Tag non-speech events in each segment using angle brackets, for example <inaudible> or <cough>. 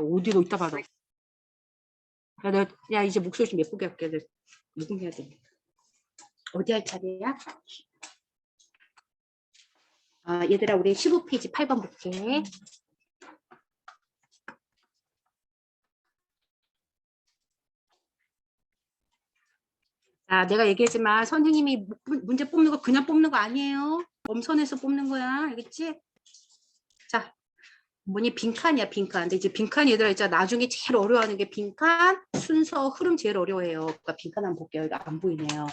어디로 이따 받아. 야, 내가, 야, 이제 목소리 좀 예쁘게 할게. 내가 녹음해야 돼. 어디 할 차례야? 아, 얘들아, 우리 15페이지 8번 볼게. 자, 내가 얘기했지만 선생님이 문- 문제 뽑는 거 그냥 뽑는 거 아니에요. 엄선해서 뽑는 거야. 알겠지? 자, 뭐니 빈칸이야 빈칸. 근데 이제 빈칸 얘들아 있잖아. 나중에 제일 어려워하는 게 빈칸, 순서, 흐름 제일 어려워해요. 그러니까 빈칸 한번 볼게요. 이거 안 보이네요.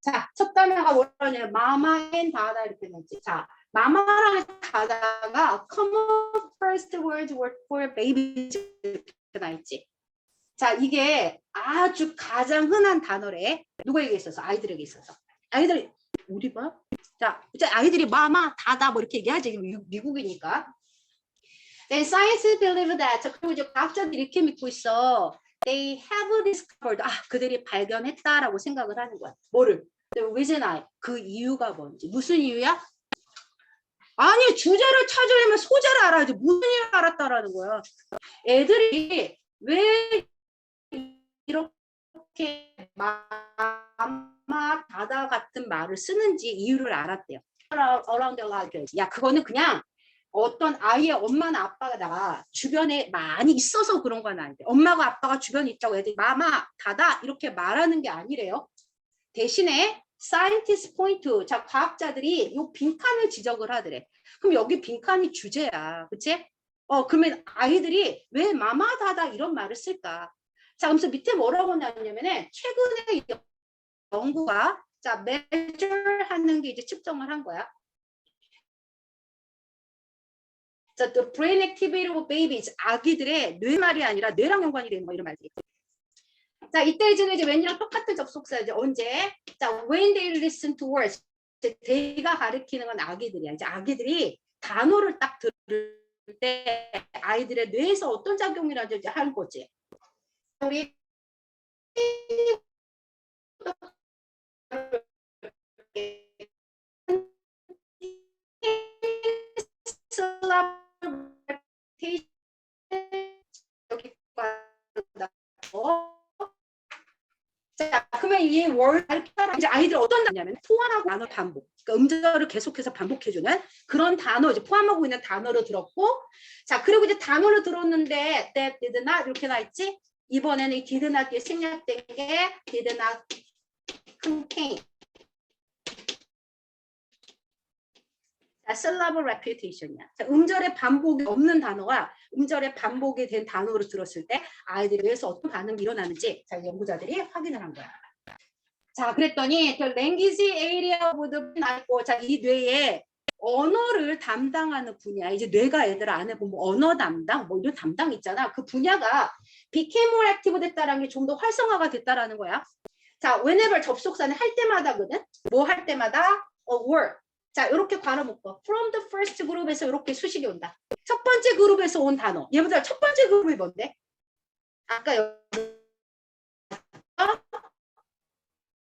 자, 첫 단어가 뭐라냐? 마마 앤 다다 이렇게 나있지. 자, 마마랑 다다가 common first word word for babies 이렇게 나 있지. 자, 이게 아주 가장 흔한 단어래. 누구에게 있어서? 아이들에게 있어서. 아이들 우리 봐. 자, 이제 아이들이 마마 다다 뭐 이렇게 얘기하지. 미- 미국이니까. Then scientists believe that. 자, 그리고 이제 과학자들이 이렇게 믿고 있어. They have discovered. 아, 그들이 발견했다라고 생각을 하는 거야. 뭐를? The reason I. 그 이유가 뭔지. 무슨 이유야? 아니, 주제를 찾으려면 소재를 알아야지. 무슨 이유를 알았다라는 거야. 애들이 왜 이렇게 마마 다다 같은 말을 쓰는지 이유를 알았대요. around the library. 야, 그거는 그냥 어떤 아이의 엄마나 아빠가 주변에 많이 있어서 그런 건 아닌데 엄마가 아빠가 주변에 있다고 애들이 마마 다다 이렇게 말하는 게 아니래요. 대신에 scientist point 자 과학자들이 요 빈칸을 지적을 하더래. 그럼 여기 빈칸이 주제야, 그치? 어 그러면 아이들이 왜 마마 다다 이런 말을 쓸까? 자, 그래서 밑에 뭐라고 나왔냐면은 최근에 연- 연구가 자 measure 하는 게 이제 측정을 한 거야. 자, the brain activity of babies 아기들의 뇌 말이 아니라 뇌랑 연관이 되는 거 이런 말들이. 자, 이때 이제 이제 when이랑 똑같은 접속사 이제 언제? 자, when they listen to words. 이제 대가 가리키는 건 아기들이야. 이제 아기들이 단어를 딱 들을 때 아이들의 뇌에서 어떤 작용이라든지 하는 거지. 우리 <laughs> 자, 그 이 월, 이제 아이들 어떤 단어냐면 포함하고 단어 반복. 그러니까 음절을 계속해서 반복해주는 그런 단어, 이제 포함하고 있는 단어를 들었고, 자, 그리고 이제 단어를 들었는데, that did not 이렇게 나 있지? 이번에는 이 did not 뒤에 생략된 게 did not contain. 자, syllable repetition이야. 자, 음절의 반복이 없는 단어와 음절의 반복이 된 단어를 들었을 때 아이들에 대해서 어떤 반응이 일어나는지 자, 연구자들이 확인을 한 거야. 자, 그랬더니 그 language area of the brain 있고 자, 이 뇌에 언어를 담당하는 분야, 이제 뇌가 애들 안에 보면 언어 담당, 뭐 이런 담당 있잖아. 그 분야가 more active 됐다라는 게 좀 더 활성화가 됐다라는 거야. 자, whenever 접속사는 할 때마다거든. 뭐 할 때마다? a word. 자, 이렇게 관어 묶어. From the first group에서 이렇게 수식이 온다. 첫 번째 그룹에서 온 단어. 얘보다 첫 번째 그룹이 뭔데? 아까 여기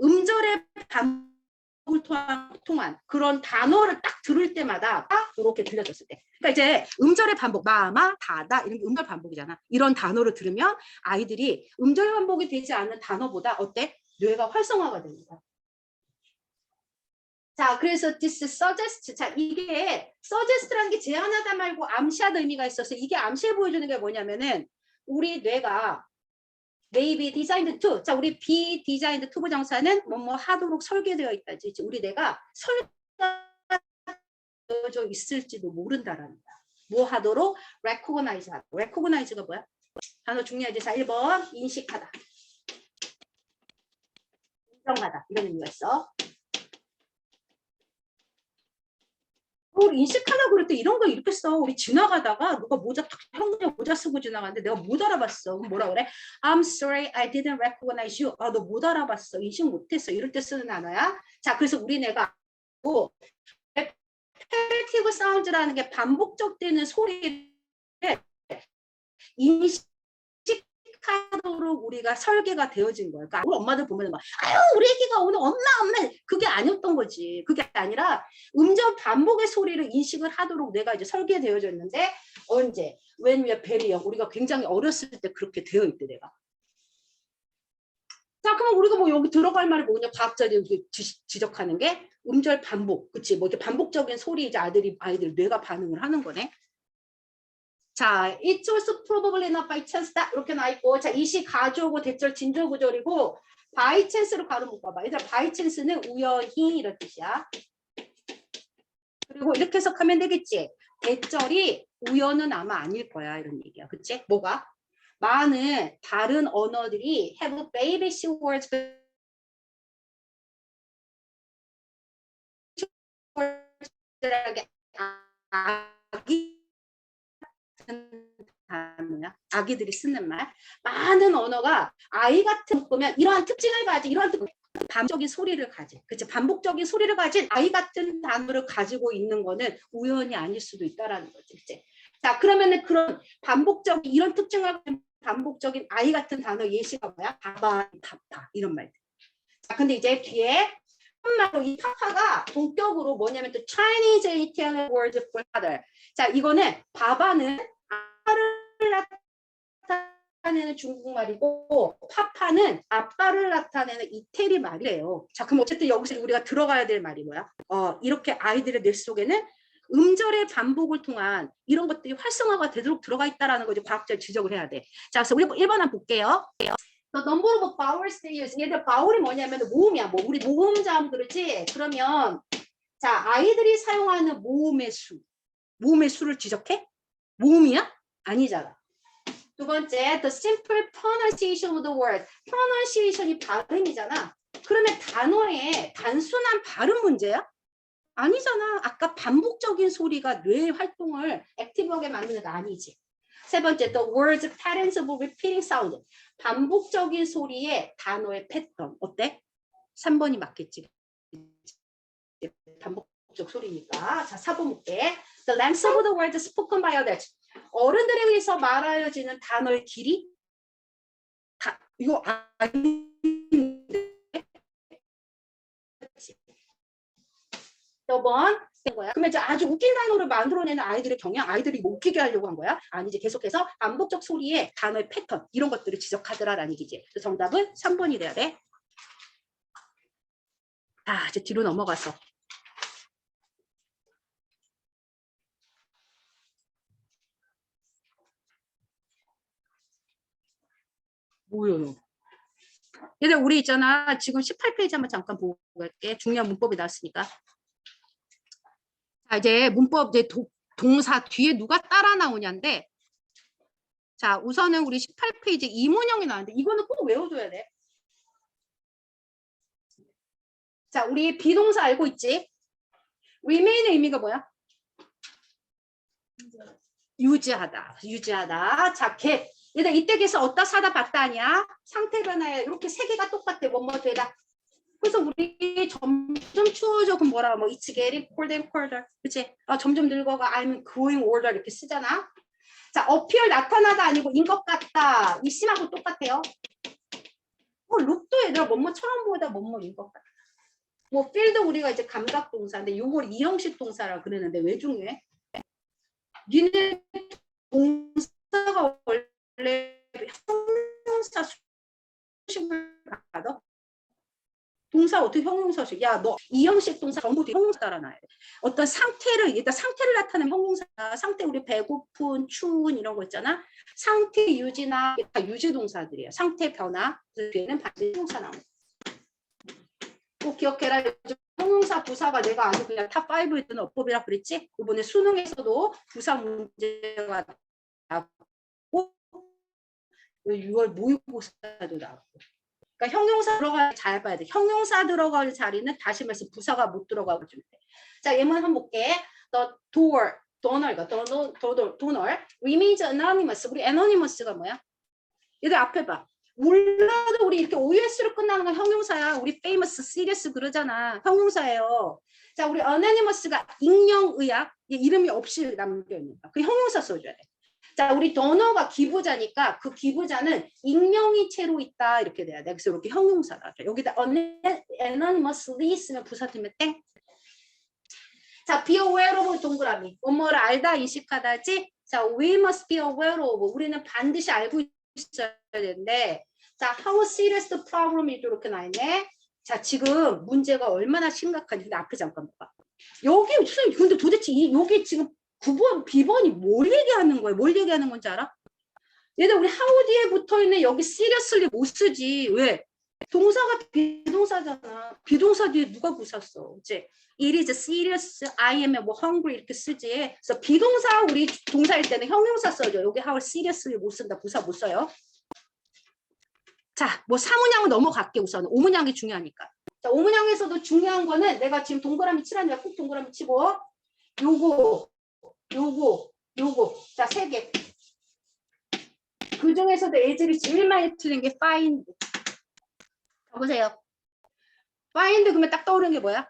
음절의 반복을 통한, 그런 단어를 딱 들을 때마다 딱 이렇게 들려줬을 때. 그러니까 이제 음절의 반복, 마마, 다다 이런 게 음절 반복이잖아. 이런 단어를 들으면 아이들이 음절 반복이 되지 않는 단어보다 어때? 뇌가 활성화가 됩니다. 자, 그래서 this suggest. 자, 이게 suggest라는 게 제안하다 말고 암시하다 의미가 있어서 이게 암시해 보여주는 게 뭐냐면은 우리 뇌가 maybe designed to. 자, 우리 be designed to 부정사는 뭐뭐 하도록 설계되어 있다지. 우리 뇌가 설계되어져 있을지도 모른다라는 거야. 뭐 하도록 recognize 하다. recognize가 뭐야? 단어 중요하지. 자, 1번 인식하다. 인정하다. 이런 의미가 있어. 우리 인식하다 그럴 때 이런 거 이렇게 써. 우리 지나가다가 누가 모자 탁 형그냥 모자 쓰고 지나가는데 내가 못 알아봤어. 뭐라 그래? I'm sorry, I didn't recognize you. 아, 너 못 알아봤어. 인식 못했어. 이럴 때 쓰는 단어야. 자, 그래서 우리 내가 고 repetitive sounds라는 게 반복적되는 소리를 인식 하도록 하도록 우리가 설계가 되어진 거예요. 그러니까 우리 엄마들 보면 막 아유 우리 애기가 오늘 엄마 엄마 그게 아니었던 거지. 그게 아니라 음절 반복의 소리를 인식을 하도록 내가 이제 설계되어져 있는데 언제? when. 우리가 굉장히 어렸을 때 그렇게 되어 있대 내가. 자, 그럼 우리가 뭐 여기 들어갈 말이 뭐냐? 과학자들이 지적하는 게 음절 반복, 그치? 뭐 이렇게 반복적인 소리 이제 아들이 아이들 뇌가 반응을 하는 거네. 자, it's also probably not by chance that 이렇게 나 있고, 자, 이시 가주어고 대절 진절 구절이고, by chance로 가로 묶어봐. 얘들아, by chance는 우연히 이런 뜻이야. 그리고 이렇게 해석하면 되겠지. 대절이 우연은 아마 아닐 거야 이런 얘기야. 그치? 뭐가? 많은 다른 언어들이 have baby words 아기 같은 단어야. 아기들이 쓰는 말. 많은 언어가 아이 같은 보면 이러한 특징을 가진 이러한 특 반복적인 소리를 가진. 그치? 반복적인 소리를 가진 아이 같은 단어를 가지고 있는 거는 우연이 아닐 수도 있다라는 거지. 그치? 자 그러면은 그런 반복적인 이런 특징을 가진 반복적인 아이 같은 단어 예시가 뭐야? 바바 파파. 이런 말들. 자 근데 이제 뒤에 한마디로 이 파파가 본격으로 뭐냐면 또 Chinese Italian word for father. 자 이거는 바바는 아빠를 나타내는 중국말이고 파파는 아빠를 나타내는 이태리 말이에요. 자 그럼 어쨌든 여기서 우리가 들어가야 될 말이 뭐야? 어 이렇게 아이들의 뇌 속에는 음절의 반복을 통한 이런 것들이 활성화가 되도록 들어가 있다라는 거지 과학적 지적을 해야 돼. 자 그래서 우리 1번 한번 볼게요. The number of vowels they use. 얘들 바울이 뭐냐면 모음이야. 뭐 우리 모음 자음 그러지? 그러면 자 아이들이 사용하는 모음의 수. 모음의 수를 지적해? 모음이야? 아니잖아. 두 번째, the simple pronunciation of the word. pronunciation이 발음이잖아. 그러면 단어의 단순한 발음 문제야? 아니잖아. 아까 반복적인 소리가 뇌 활동을 액티브하게 만드는 거 아니지. 세 번째, the words patterns of repeating sound. 반복적인 소리의 단어의 패턴. 어때? 3번이 맞겠지. 반복적 소리니까. 자, 4번 볼게. The length of the words spoken by others. 어른들에 의해서 말하여지는 단어의 길이 다 이거 아닌데 여번 거야. 그러면 이제 아주 웃긴 단어를 만들어내는 아이들의 경향, 아이들이 못 웃기게 하려고 한 거야. 아니지 계속해서 반복적 소리의 단어의 패턴 이런 것들을 지적하더라라는 얘기지. 정답은 3번이 돼야 돼. 아, 이제 뒤로 넘어가서 너? 얘들 우리 있잖아. 지금 18페이지 한번 잠깐 보고 갈게. 중요한 문법이 나왔으니까. 자, 이제 문법 이제 도- 동사 뒤에 누가 따라 나오냐인데 자, 우선은 우리 18페이지 이문형이 나왔는데 이거는 꼭 외워줘야 돼. 자, 우리 비동사 알고 있지? remain의 의미가 뭐야? 유지하다. 유지하다. 자, 개. 얘들 이때 계서 어디다 사다 봤다 아니야? 상태 변화에 이렇게 세 개가 똑같대. 뭐뭐 되다. 그래서 우리 점점 추워져. 그럼 뭐라 뭐 it's getting colder and colder. 그치? 아, 점점 늙어가. I'm growing older. 이렇게 쓰잖아. 자, appear 나타나다 아니고 인 것 같다. 이 심하고 똑같아요. 어, 룩도 얘들아 뭐뭐처럼 보다 뭐뭐인 것 같다. 뭐 feel도 우리가 이제 감각 동사인데 요걸 이형식 동사라 그러는데 왜 중요해? 니네 동사가 원래 형용사 수식을 받아? 동사 어떻게 형용사식? 야, 너 이형식 동사 전부 다 형용사 따라놔야 돼. 어떤 상태를 일단 상태를 나타내는 형용사, 상태 우리 배고픈, 추운 이런 거 있잖아. 상태 유지나 다 유지 동사들이에요. 상태 변화 그 뒤에는 반드시 형용사 나오는. 꼭 기억해라. 형용사 부사가 내가 아주 그냥 탑5에 드는 어법이라 그랬지? 이번에 수능에서도 부사 문제가 나왔고 6월 모의고사도 나왔고 그러니까 형용사 들어갈 잘 봐야 돼. 형용사 들어갈 자리는 다시 말해서 부사가 못 들어가고 좀 돼. 자, 예문 한번 볼게. The door, donor, donor, donor, donor remains anonymous. 우리 anonymous가 뭐야? 얘들 앞에 봐. 몰라도 우리 이렇게 OS로 끝나는 건 형용사야. 우리 famous, serious 그러잖아. 형용사예요. 자, 우리 anonymous가 익명의학 얘 이름이 없이 남겨있는 거야. 그 형용사 써줘야 돼. 자, 우리 donor가 기부자니까 그 기부자는 익명의체로 있다 이렇게 돼야 돼. 그래서 이렇게 형용사다. 여기다 anonymously 쓰면 부사되면 땡. 자, be aware of 동그라미. 뭐뭐를 알다 인식하다지. 자, we must be aware of. 우리는 반드시 알고 있어야 되는데. 자, how serious the problem 이렇게 나 있네. 자, 지금 문제가 얼마나 심각한지. 근데 앞에 잠깐 봐. 여기 선생님 근데 도대체 이 여기 지금 9번, B번이 뭘 얘기하는 거예요? 뭘 얘기하는 건지 알아? 얘들 우리 뒤에 붙어 있는 여기 seriously 못 쓰지. 왜? 동사가 비동사잖아. 비동사 뒤에 누가 부사써? 이제 it is serious, I am 뭐 hungry 이렇게 쓰지. 그래서 비동사 우리 동사일 때는 형용사 써죠. 여기 how seriously 못 쓴다. 부사 못 써요. 자, 뭐 사문양은 넘어갈게 우선. 오문양이 중요하니까. 자, 오문양에서도 중요한 거는 내가 지금 동그라미 칠하니까 꼭 동그라미 치고 요거, 요거, 요거. 자, 세 개. 그 중에서도 애들이 제일 많이 틀린 게 find. 보세요. find 그러면 딱 떠오르는 게 뭐야?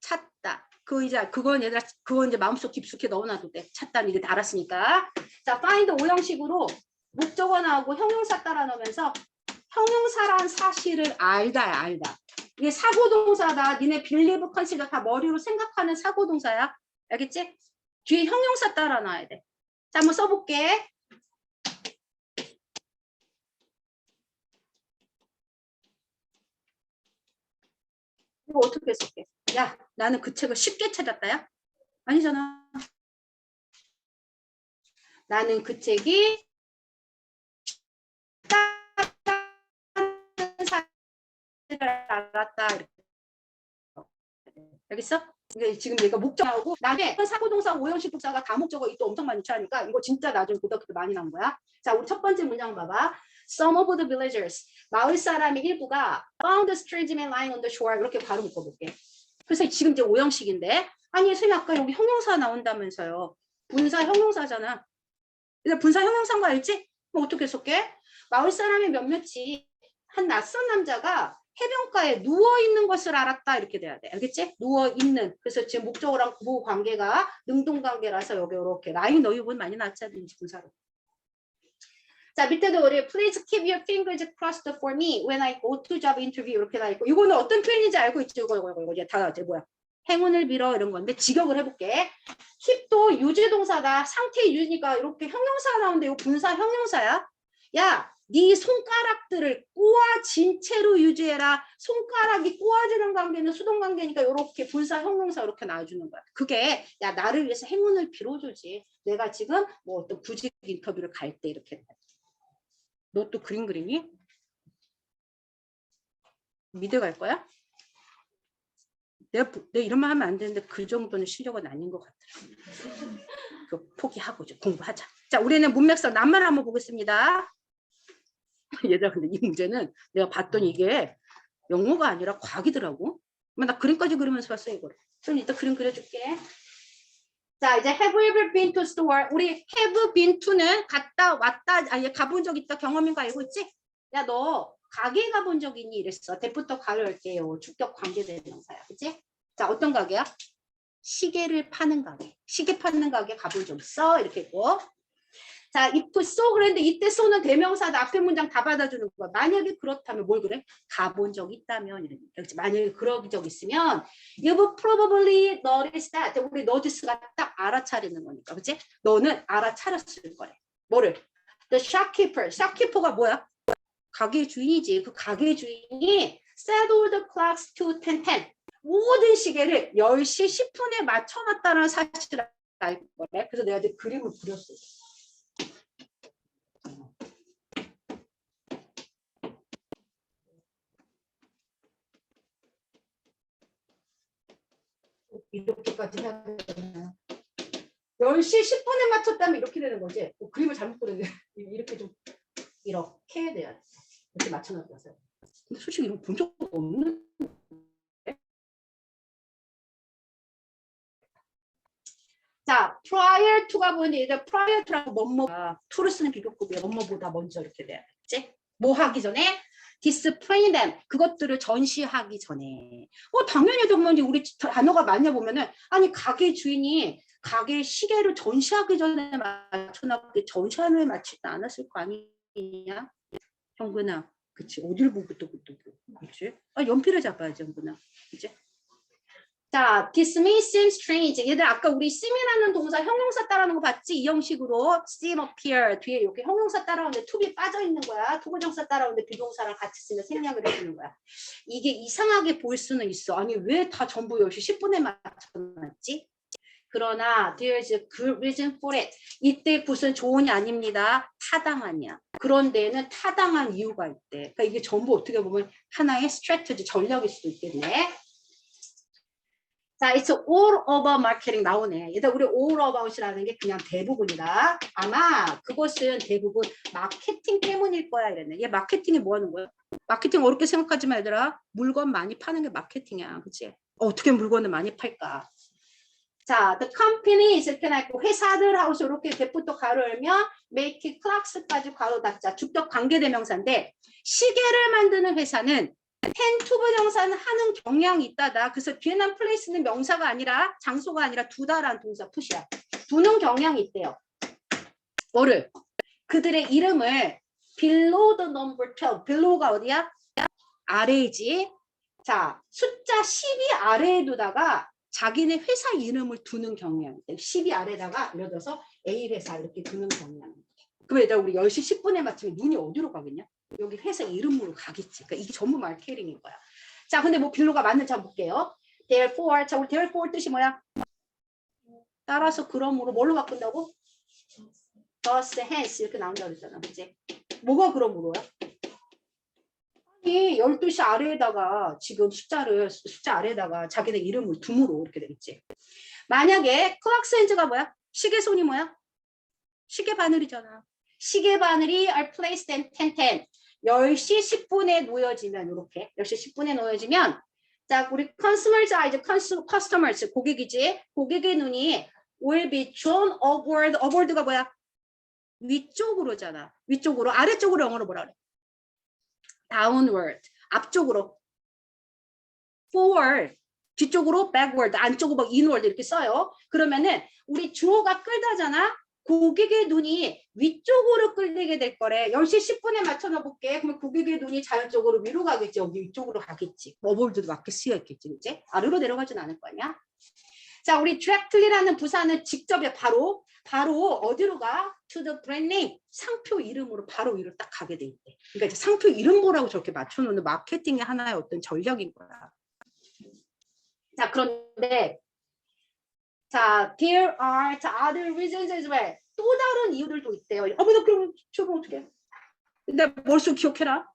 찾다. 그 이제 그건 얘들아 그건 이제 마음속 깊숙이 넣어놔도 돼. 찾다는 이게 다 알았으니까. 자, find 오 형식으로 목적어 나오고 형용사 따라 넣으면서 형용사란 사실을 알다야 알다. 이게 사고동사다. 니네 빌리브 컨시더 다 머리로 생각하는 사고동사야. 알겠지? 뒤에 형용사 따라 놔야 돼. 자, 한번 써볼게. 이거 어떻게 쓸게? 야, 나는 그 책을 쉽게 찾았다야? 아니잖아. 나는 그 책이 알았다. 알겠어? 이게 지금 얘가 목적하고 나중에 사고동사 오형식 부사가 다목적어 또 엄청 많이 취하니까 이거 진짜 나중에 고등학교 때 많이 나온 거야. 자, 우리 첫 번째 문장 봐봐. Some of the villagers 마을 사람의 일부가 found the strangeman lying on the shore 이렇게 바로 묶어볼게. 그래서 지금 이제 오형식인데 아니 선생님 아까 여기 형용사 나온다면서요. 분사 형용사잖아. 근데 분사 형용사인 거 알지? 뭐 어떻게 쓸게? 마을 사람의 몇몇이 한 낯선 남자가 해변가에 누워 있는 것을 알았다 이렇게 돼야 돼. 알겠지? 누워 있는. 그래서 지금 목적어랑 구보 관계가 능동 관계라서 여기 이렇게 라인 본 많이 나왔잖아 분사로. 자 밑에도 우리 please keep your fingers crossed for me when I go to job interview 이렇게 나 있고 이거는 어떤 표현인지 알고 있죠? 이거 이거 이거 이제 다 이제 뭐야? 행운을 빌어 이런 건데 직역을 해볼게. keep도 유지 동사다. 상태 유지니까 이렇게 형용사가 나오는데 이거 분사 형용사야. 야, 네 손가락들을 꼬아진 채로 유지해라. 손가락이 꼬아지는 관계는 수동 관계니까 이렇게 분사 형용사 이렇게 나와주는 거야. 그게 야 나를 위해서 행운을 빌어주지. 내가 지금 뭐 어떤 구직 인터뷰를 갈 때 이렇게. 너 또 그림 그리니? 미대 갈 거야? 내가, 부- 내가 이런 말 하면 안 되는데 그 정도는 실력은 아닌 것 같더라. 그 포기하고 이제 공부하자. 자, 우리는 문맥상 낱말 한번 보겠습니다. <laughs> 얘들아, 근데 이 문제는 내가 봤더니 이게 영어가 아니라 과학이더라고. 나 그림까지 그리면서 봤어, 이거를. 좀 이따 그림 그려줄게. 자, 이제 have you ever been to store? 우리 have been to는 갔다 왔다, 아니, 가본 적 있다 경험인 거 알고 있지? 야, 너 가게 가본 적 있니? 이랬어. 대부터 가려할게요. 주격 관계되는 명사야. 그치? 자, 어떤 가게야? 시계를 파는 가게. 시계 파는 가게 가본 적 있어? 이렇게 있고. 자, if so 그랬는데 이때 so는 대명사다. 앞에 문장 다 받아주는 거야. 만약에 그렇다면 뭘 그래? 가본 적 있다면 이런 그렇지. 만약에 그런 적 있으면 you've probably noticed that. 우리 notice가 딱 알아차리는 거니까. 그치? 너는 알아차렸을 거래. 뭐를? The shopkeeper. shopkeeper가 뭐야? 가게 주인이지. 그 가게 주인이 set all the clocks to 10, 10. 모든 시계를 10시 10분에 맞춰놨다는 사실을 알 거래. 그래서 내가 이제 그림을 그렸어. 이렇게까지 해야 되나? 10시 10분에 맞췄다면 이렇게 되는 거지. 뭐 그림을 잘못 그렸네. <laughs> 이렇게 좀 이렇게 해야 돼요. 이렇게 맞춰놨어요. 근데 솔직히 이거 본 적 없는. 자, prior to가 보이는데 얘들 prior to라고 뭐뭐가 to를 쓰는 비교급이야. 뭐뭐보다 먼저 이렇게 돼야 되지. 뭐 하기 전에 display them. 그것들을 전시하기 전에. 어 당연히 이제 우리 단어가 많냐 보면은 아니 가게 주인이 가게 시계를 전시하기 전에 맞춰놨게 전시하는 에 맞추지 않았을 거 아니냐? 형근아 그치? 어디를 보고 또 또, 그치? 아 연필을 잡아야지 형근아. 그치 자, dismiss seems strange. 얘들 아까 우리 seem이라는 동사 형용사 따라하는 거 봤지? 이 형식으로 seem appear 뒤에 이렇게 형용사 따라오는데 to be 빠져 있는 거야. 투부정사 따라오는데 비동사랑 같이 쓰면 생략을 해주는 거야. 이게 이상하게 보일 수는 있어. 아니 왜 다 전부 10시 10분에 맞춰놨지? 그러나 there's a good reason for it. 이때 굿은 좋은이 아닙니다. 타당한이야. 그런데는 타당한 이유가 있대. 그러니까 이게 전부 어떻게 보면 하나의 strategy 전략일 수도 있겠네. 자, it's all about marketing 나오네. 얘들 우리 all about이라는 게 그냥 대부분이다. 아마 그것은 대부분 마케팅 때문일 거야 이랬네. 얘 마케팅이 뭐 하는 거야? 마케팅 어렵게 생각하지 마 얘들아. 물건 많이 파는 게 마케팅이야. 그치? 어떻게 물건을 많이 팔까? 자, the company 이렇게 나있고 회사들하고 이렇게 대부터 가로 열면 make clocks까지 가로 닫자. 주격 관계 대명사인데 시계를 만드는 회사는 펜투브 정사는 하는 경향이 있다다. 그래서 뒤에난 플레이스는 명사가 아니라 장소가 아니라 두다라는 동사 푸시야. 두는 경향이 있대요. 뭐를? 그들의 이름을 below the number 12. below가 어디야? 아래이지. 자, 숫자 10이 아래에 두다가 자기네 회사 이름을 두는 경향이 있대. 10이 아래다가 예를 들어서 A 회사 이렇게 두는 경향이 있대. 그럼 얘들아 우리 10시 10분에 맞추면 눈이 어디로 가겠냐? 여기 회사 이름으로 가겠지. 그러니까 이게 전부 마케팅인 거야. 자, 근데 뭐 빌로가 맞는지 한번 볼게요. therefore, 자, 우리 therefore 뜻이 뭐야? 따라서 그러므로 뭘로 바꾼다고? thus, hence 이렇게 나온다고 그랬잖아. 그치? 뭐가 그러므로야? 아니, 12시 아래에다가 지금 숫자를, 숫자 아래에다가 자기네 이름을 둠으로 이렇게 되겠지. 만약에 클락스엔즈가 뭐야? 시계 손이 뭐야? 시계 바늘이잖아. 시계 바늘이 are placed in 10, 10. 10시 10분에 놓여지면 이렇게 10시 10분에 놓여지면 자 우리 consumers eyes, customers 고객이지. 고객의 눈이 will be drawn upward. Upward가 뭐야? 위쪽으로잖아. 위쪽으로 아래쪽으로 영어로 뭐라 그래? downward. 앞쪽으로. forward. 뒤쪽으로 backward. 안쪽으로 막 inward 이렇게 써요. 그러면은 우리 주어가 끌다잖아 고객의 눈이 위쪽으로 끌리게 될 거래. 10시 10분에 맞춰 놔볼게. 그러면 고객의 눈이 자연적으로 위로 가겠지. 여기 위쪽으로 가겠지. 어볼드도 맞게 쓰여 있겠지. 이제 아래로 내려가진 않을 거 아니야. 자, 우리 directly라는 부사는 직접에 바로 바로 어디로 가? To the brand name. 상표 이름으로 바로 위로 딱 가게 돼 있대. 그러니까 이제 상표 이름 보라고 저렇게 맞춰 놓는 마케팅의 하나의 어떤 전략인 거야. 자, 그런데 자, there are 자, other reasons as well. 또 다른 이유들도 있대요. 어머나 그럼 저거 어떻게? 근데 머릿속 기억해라.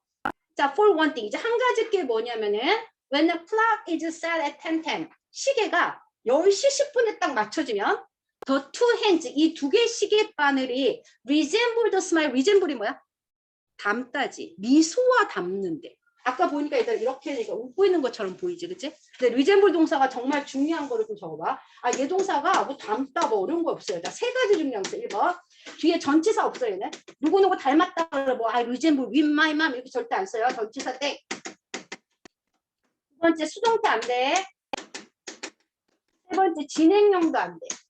자, for one thing. 이제 한 가지 게 뭐냐면은 when the clock is set at 10, 10. 시계가 10시 10분에 딱 맞춰지면 the two hands 이 두개 시계 바늘이 resemble the smile. resemble이 뭐야? 닮다지. 미소와 닮는데. 아까 보니까 일단 이렇게 이렇게 웃고 있는 것처럼 보이지, 그치? 근데 리젠블 동사가 정말 중요한 거를 좀 적어봐. 아, 얘 동사가 뭐 닮다 뭐 어려운 거 없어요. 자, 세 가지 중요한 거 1번. 뒤에 전치사 없어요, 얘는. 누구누구 닮았다, 뭐, 아, 리젠블, with my mom 이렇게 절대 안 써요. 전치사 때. 두 번째, 수동태 안 돼. 세 번째, 진행형도 안 돼.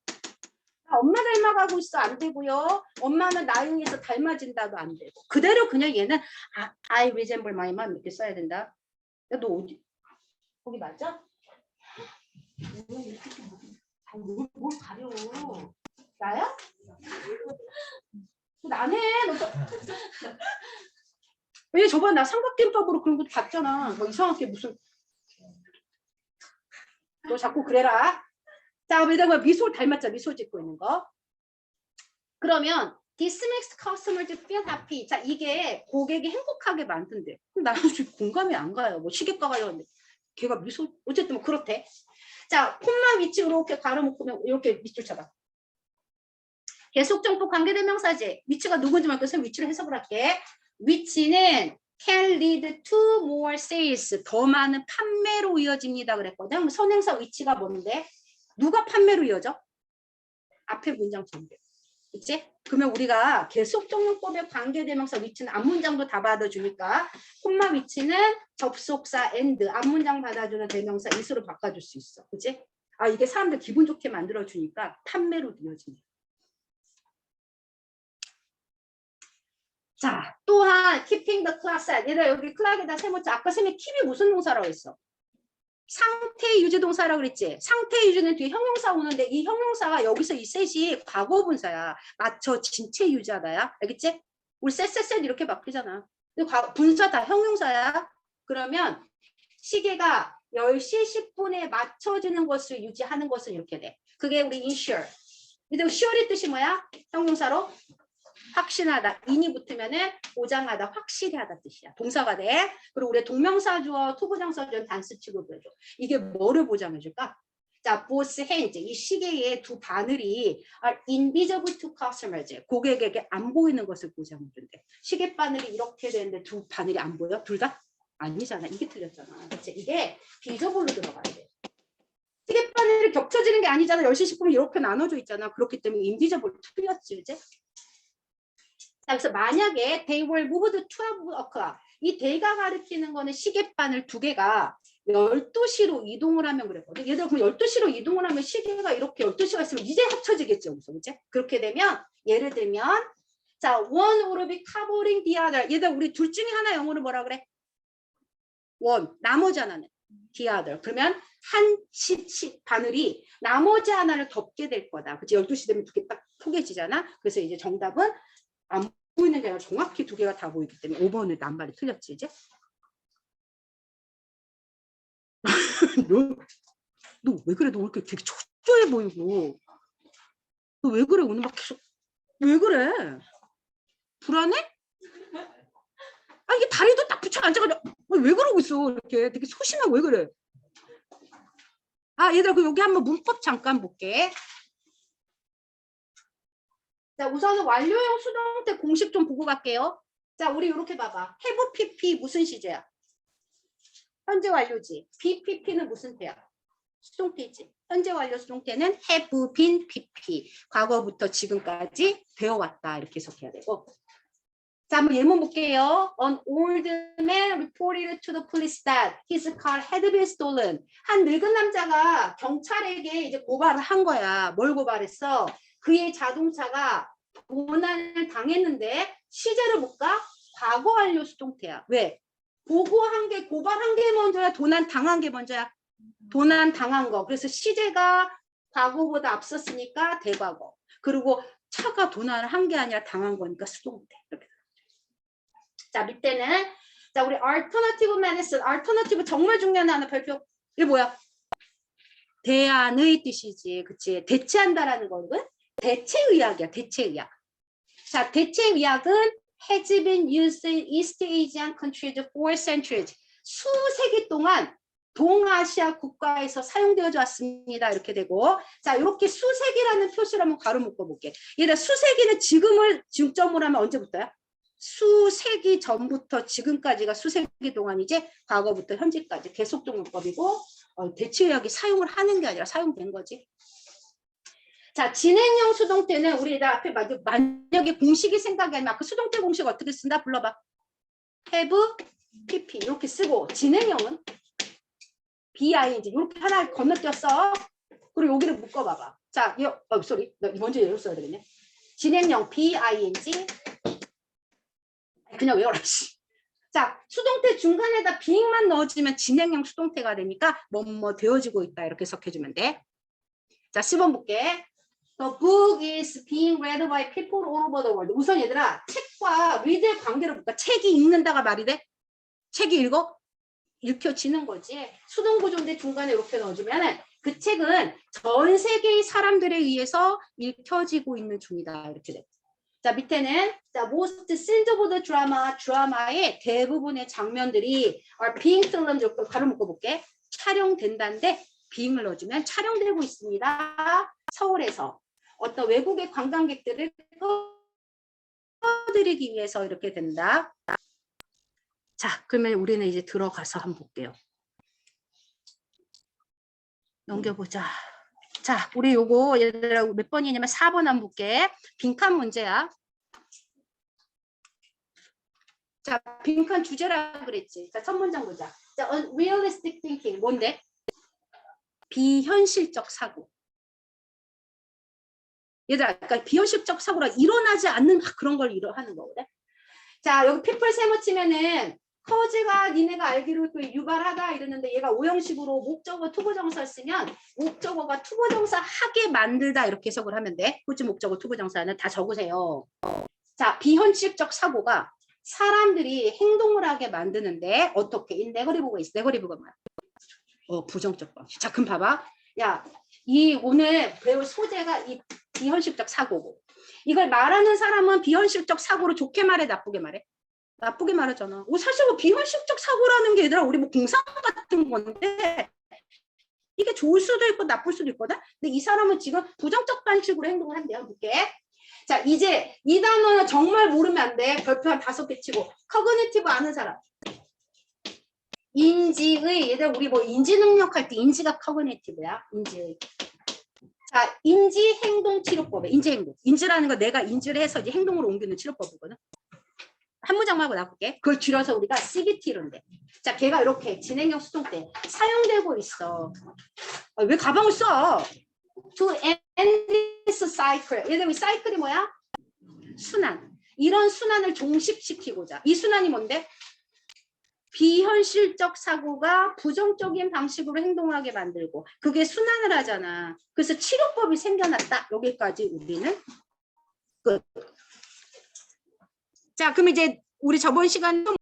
아, 엄마 닮아가고 있어 안 되고요. 엄마는 나영에서 닮아진다도 안 되고. 그대로 그냥 얘는 아, I resemble my mom 이렇게 써야 된다. 야, 너 어디? 거기 맞아? 아, 뭘, 뭘 가려? 나야? 나네. 너 저... <laughs> 왜 저번에 나 삼각김밥으로 그런 것도 봤잖아. 뭐 이상하게 무슨 너 자꾸 그래라. 자, 그다음에 미소 닮았죠. 미소 짓고 있는 거. 그러면 this makes customers feel happy. 자, 이게 고객이 행복하게 만든대. 나는 지금 공감이 안 가요. 뭐 시계가 가려는데 걔가 미소 어쨌든 뭐 그렇대. 자, 콤마 위치 이렇게 가로묶으면 이렇게 밑줄 쳐봐. 계속 정보 관계대명사지. 위치가 누군지 말고 선 위치를 해석을 할게. 위치는 can lead to more sales. 더 많은 판매로 이어집니다. 그랬거든. 선행사 위치가 뭔데? 누가 판매로 이어져? 앞에 문장 전개. 그치? 그러면 우리가 계속 종용법의 관계대명사 위치는 앞문장도 다 받아주니까 콤마 위치는 접속사 and 앞문장 받아주는 대명사 is로 바꿔줄 수 있어. 그치? 아 이게 사람들 기분 좋게 만들어주니까 판매로 이어진다. 자, 또한 keeping the class. 얘들아 여기 클락에다 세모자. 아까 쌤이 keep이 무슨 동사라고 했어? 상태 유지 동사라고 그랬지? 상태 유지는 뒤에 형용사 오는데 이 형용사가 여기서 이 셋이 과거 분사야. 맞춰 진체 유지하다야. 알겠지? 우리 셋셋셋 이렇게 바뀌잖아. 근데 과- 분사 다 형용사야. 그러면 시계가 10시 10분에 맞춰지는 것을 유지하는 것은 이렇게 돼. 그게 우리 ensure. 근데 sure의 뜻이 뭐야? 형용사로 확신하다. 인이 붙으면은 보장하다, 확실히 하다 뜻이야. 동사가 돼. 그리고 우리 동명사 주어, 투부정사 주어 단수 그래줘. 이게 뭐를 보장해 줄까? 자, both hands. 이 시계의 두 바늘이 are invisible to customers. 고객에게 안 보이는 것을 보장해 준대. 시계 바늘이 이렇게 되는데 두 바늘이 안 보여? 둘 다? 아니잖아. 이게 틀렸잖아. 그치? 이게 비저블로 들어가야 돼. 시계 바늘이 겹쳐지는 게 아니잖아. 10시 10분 이렇게 나눠져 있잖아. 그렇기 때문에 인비저블 틀렸지, 이제? 자, 그래서 만약에 they were moved 12 o'clock. 이 day가 가리키는 거는 시계바늘 두 개가 12시로 이동을 하면 그랬거든. 얘들아, 그럼 12시로 이동을 하면 시계가 이렇게 12시가 있으면 이제 합쳐지겠죠. 여기서, 그치? 그렇게 되면, 예를 들면, 자, one would be covering the other. 얘들아, 우리 둘 중에 하나 영어로 뭐라 그래? one. 나머지 하나는 the other. 그러면 한 시, 시, 바늘이 나머지 하나를 덮게 될 거다. 그치? 12시 되면 두 개 딱 포개지잖아. 그래서 이제 정답은 안 보이는 게 아니라 정확히 두 개가 다 보이기 때문에 5번은 남발이 틀렸지 이제? <laughs> 너 왜 그래? 너 이렇게 되게 초조해 보이고 너 왜 그래? 오늘 막 계속 왜 그래? 불안해? 아 이게 다리도 딱 붙여 앉아가지고 어, 왜 그러고 있어? 이렇게 되게 소심해 왜 그래? 아 얘들아 그 여기 한번 문법 잠깐 볼게. 자, 우선은 완료형 수동 태 공식 좀 보고 갈게요. 자, 우리 이렇게 봐봐. have pp 무슨 시제야? 현재 완료지. BPP는 무슨 태야? 수동태지. 현재 완료 수동태는 have been pp. 과거부터 지금까지 되어 왔다. 이렇게 해석해야 되고. 자, 한번 예문 볼게요. An old man reported to the police that his car had been stolen. 한 늙은 남자가 경찰에게 이제 고발을 한 거야. 뭘 고발했어? 그의 자동차가 도난을 당했는데 시제를 볼까? 과거 완료 수동태야. 왜? 보고한 게 고발한 게 먼저야 도난 당한 게 먼저야? 도난 당한 거. 그래서 시제가 과거보다 앞섰으니까 대과거. 그리고 차가 도난을 한 게 아니라 당한 거니까 수동태. 이렇게. 자 밑에는 자 우리 alternative medicine, alternative 정말 중요한 하나 발표. 이게 뭐야? 대안의 뜻이지, 그치? 대체한다라는 거는 대체의학이야, 대체의학. 자, 대체의학은 has been used in East Asian countries for centuries. 수세기 동안 동아시아 국가에서 사용되어져 왔습니다. 이렇게 되고 자 이렇게 수세기라는 표시를 한번 가로 묶어볼게. 얘들아 수세기는 지금을 중점으로 하면 언제부터야? 수세기 전부터 지금까지가 수세기 동안이지 과거부터 현재까지 계속적용법이고 어, 대체의학이 사용을 하는 게 아니라 사용된 거지. 자, 진행형 수동태는 우리 나 앞에 만- 만약에 공식이 생각이 아니면 그 수동태 공식 어떻게 쓴다? 불러봐. have, pp 이렇게 쓰고 진행형은 bing 이렇게 하나 건너뛰었어. 그리고 여기를 묶어봐봐. 자, 이, 어. 나 먼저 얘를 써야 되겠네. 진행형 bing 그냥 외워라. 씨. 자, 수동태 중간에다 being만 넣어주면 진행형 수동태가 되니까 뭐뭐 되어지고 있다 이렇게 해석해주면 돼. 자, 10번 볼게. The book is being read by people all over the world. 우선 얘들아, 책과 read의 관계를 볼까? 책이 읽는다가 말이 돼? 책이 읽어? 읽혀지는 거지. 수동 구조인데 중간에 이렇게 넣어주면 그 책은 전 세계의 사람들에 의해서 읽혀지고 있는 중이다. 이렇게 돼. 자, 밑에는 자, most scenes of the drama, 드라마의 대부분의 장면들이 are being filmed, 가로 묶어볼게. 촬영된다는데 being을 넣어주면 촬영되고 있습니다. 서울에서 어떤 외국의 관광객들을 끌어들이기 위해서 이렇게 된다. 자, 그러면 우리는 이제 들어가서 한번 볼게요. 넘겨보자. 자, 우리 요거 얘들아 몇 번이냐면 4번 한번 볼게. 빈칸 문제야. 자, 빈칸 주제라 그랬지. 자, 첫 문장 보자. 자, unrealistic thinking 뭔데? 비현실적 사고. 얘들아, 그러니까 비현실적 사고라 일어나지 않는 그런 걸 하는 거거든. 자, 여기 people 세모 치면은 커즈가 니네가 알기로 그 유발하다 이러는데 얘가 오형식으로 목적어 투부정사 쓰면 목적어가 투부정사 하게 만들다 이렇게 해석을 하면 돼. 후지 목적어 투부정사는 다 적으세요. 자, 비현실적 사고가 사람들이 행동을 하게 만드는데 어떻게? 이 네거리브가 있어. 네거리브가 뭐야? 어, 부정적 방식. 자, 그럼 봐봐. 야, 이 오늘 배울 소재가 이 비현실적 사고고. 이걸 말하는 사람은 비현실적 사고로 좋게 말해, 나쁘게 말해? 나쁘게 말하잖아. 어, 사실 뭐 비현실적 사고라는 게 얘들아 우리 뭐 공상 같은 건데 이게 좋을 수도 있고 나쁠 수도 있거든. 근데 이 사람은 지금 부정적 방식으로 행동을 한대요. 볼게. 자, 이제 이 단어는 정말 모르면 안 돼. 별표 한 다섯 개 치고. 커그니티브 아는 사람. 인지의 얘들 우리 뭐 인지 능력 할 때 인지가 커그니티브야. 인지의. 자, 인지 행동 치료법에 인지 행동. 인지라는 거 내가 인지를 해서 이제 행동으로 옮기는 치료법이거든. 한 문장만 하고 나갈게. 그걸 줄여서 우리가 CBT로인데. 자, 걔가 이렇게 진행형 수동 때 사용되고 있어. 아, 왜 가방을 써? To end this cycle. 얘들 이 사이클이 뭐야? 순환. 이런 순환을 종식시키고자. 이 순환이 뭔데? 비현실적 사고가 부정적인 방식으로 행동하게 만들고 그게 순환을 하잖아. 그래서 치료법이 생겨났다. 여기까지 우리는 끝. 자, 그럼 이제 우리 저번 시간